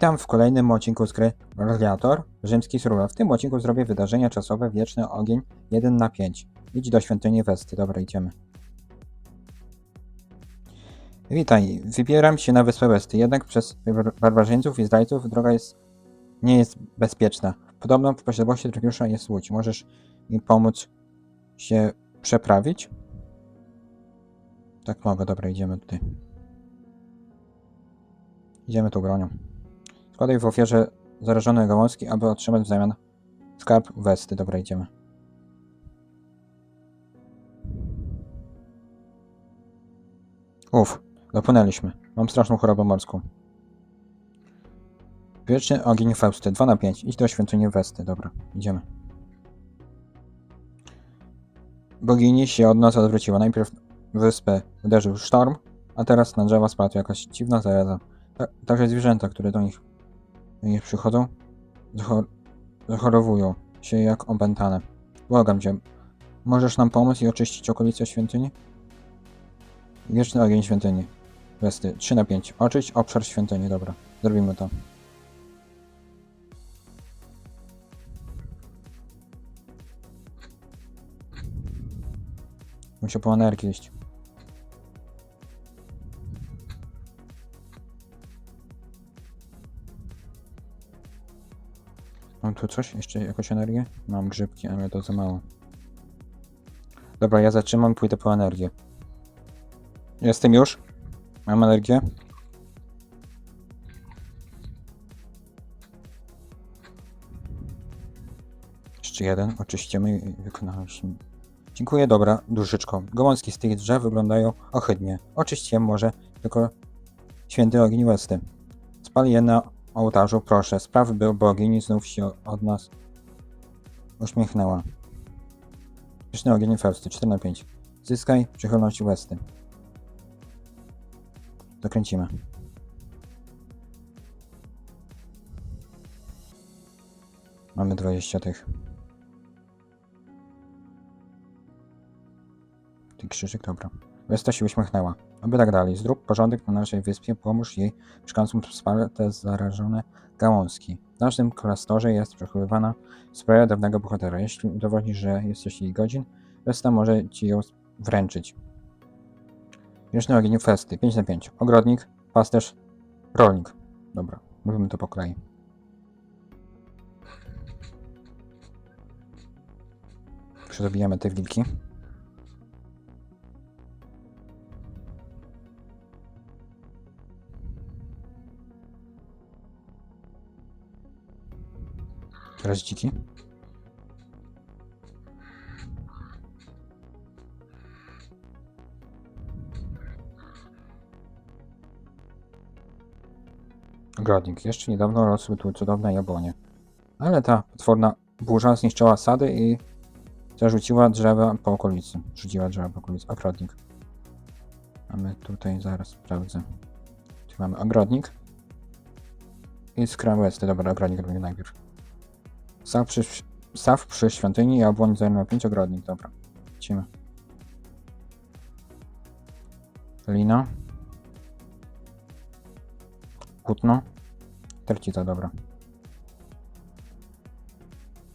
Witam w kolejnym odcinku z gry Radiator Rzymski Survival. W tym odcinku zrobię wydarzenia czasowe Wieczny Ogień 1 na 5. Idź do świątyni Westy. Dobra, idziemy. Witaj, wybieram się na wyspę Westy, jednak przez bar- barbarzyńców i zdrajców droga jest nie jest bezpieczna. Podobno w posiadłości Drogiusza jest łódź. Możesz mi pomóc się przeprawić? Tak mogę, dobra, idziemy tutaj. Idziemy tu bronią. Składaj w ofierze zarażone gałązki, aby otrzymać w zamian skarb Westy. Dobra, idziemy. Uf, dopłynęliśmy. Mam straszną chorobę morską. Wieczny ogień Fausty, 2 na 5. Idź do świątyni Westy. Dobra, idziemy. Bogini się od nas odwróciła. Najpierw wyspę uderzył sztorm, a teraz na drzewa spadła jakaś dziwna zaraza. Ta, także zwierzęta, które do nich, do nich przychodzą, zachor zachorowują się jak opętane. Błagam cię, możesz nam pomóc i oczyścić okolice świątyni? Wieczny ogień świątyni. Westy, 3 na 5. Oczyść obszar świątyni, dobra. Zrobimy to. Muszę po energię iść. Tu coś? Jeszcze jakąś energię? Mam grzybki, ale to za mało. Dobra, ja zatrzymam, pójdę po energię. Jestem już. Mam energię. Jeszcze jeden. Oczyścimy i wykonaliśmy. Dziękuję, dobra, duszyczko. Gałązki z tych drzew wyglądają ohydnie. Oczyściłem może tylko święty ogień Westy. Spal je na ołtarzu, proszę. Spraw, by bogini znów się od nas uśmiechnęła. Wieczny ogień Fausty, 4 na 5. Zyskaj przychylność Westy. Dokręcimy. Mamy 20 tych. Ty krzyżyk, dobra. Westa się uśmiechnęła. Aby tak dalej. Zrób porządek na naszej wyspie, pomóż jej mieszkańcom te zarażone gałązki. W naszym klasztorze jest przechowywana sprawa dawnego bohatera. Jeśli udowodnisz, że jesteś jej godzin, Westa może ci ją wręczyć. Wieczny ogień Festy, 5 na 5. Ogrodnik, pasterz, rolnik. Dobra, mówimy to po kolei. Przezabijamy te wilki. Teraz dziki. Ogrodnik. Jeszcze niedawno rosły tu cudowne jabłonie. Ale ta potworna burza zniszczyła sady i zarzuciła drzewa po okolicy. Rzuciła drzewa po okolicy. Ogrodnik. Mamy tutaj, zaraz sprawdzę. Tu mamy ogrodnik. I West. Dobra, ogrodnik robimy najpierw. Staw przy, przy świątyni, jabłoń 0 na 5 ogrodnik. Dobra. Lecimy. Lina. Płótno. Tercita, dobra.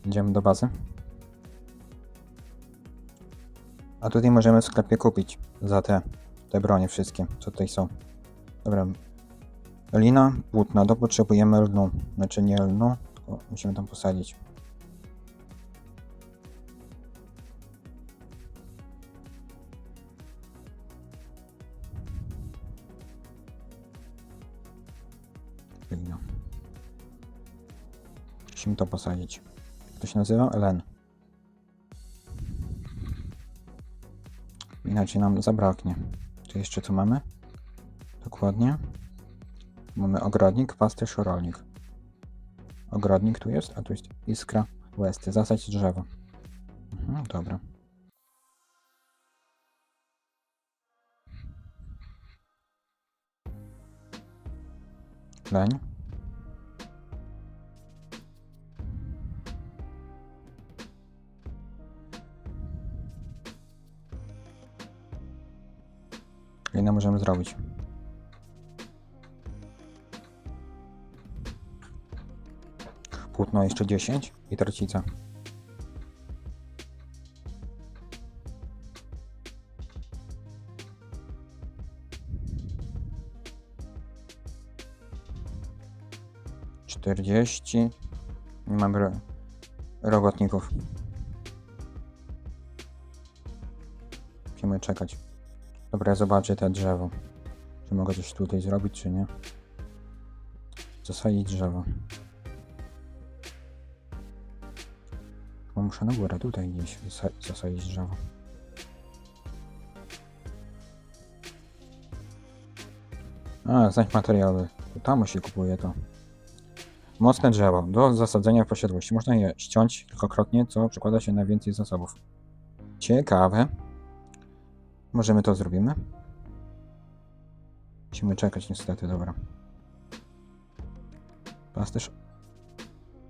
Idziemy do bazy. A tutaj możemy w sklepie kupić za te, te bronie wszystkie, co tutaj są. Dobra. Lina, płótno, to potrzebujemy lnu. Znaczy nie lnu, tylko musimy tam posadzić. Lina. Musimy to posadzić. To się nazywa? Elen. Inaczej nam zabraknie. Tu jeszcze co mamy? Dokładnie. Mamy ogrodnik, rolnik. Ogrodnik tu jest, a tu jest iskra Westy. Zasadź drzewo. Mhm, dobra. Leń. Ile możemy zrobić? Płótno jeszcze 10 i tarcica. Czterdzieści. Nie mamy ro robotników. Musimy czekać. Dobra, zobaczę te drzewo. Czy mogę coś tutaj zrobić, czy nie? Zasadzić drzewo. Muszę na górę, tutaj gdzieś zasa- zasadzić drzewo. A, znajdź materiały. Tam się kupuje to. Mocne drzewo. Do zasadzenia w posiadłości. Można je ściąć kilkakrotnie, co przekłada się na więcej zasobów. Ciekawe. Możemy to zrobimy? Musimy czekać niestety, dobra. Pasterz,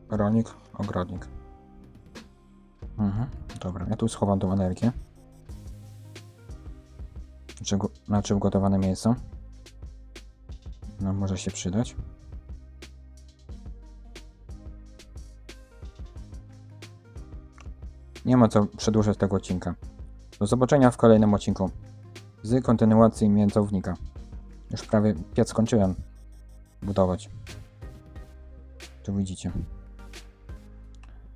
rolnik, ogrodnik. Mhm, dobra, ja tu schowam tą energię. Znaczy, go- ugotowane mięso. No, może się przydać. Nie ma co przedłużać tego odcinka. Do zobaczenia w kolejnym odcinku z kontynuacji mięsownika. Już prawie piec skończyłem budować. Tu widzicie.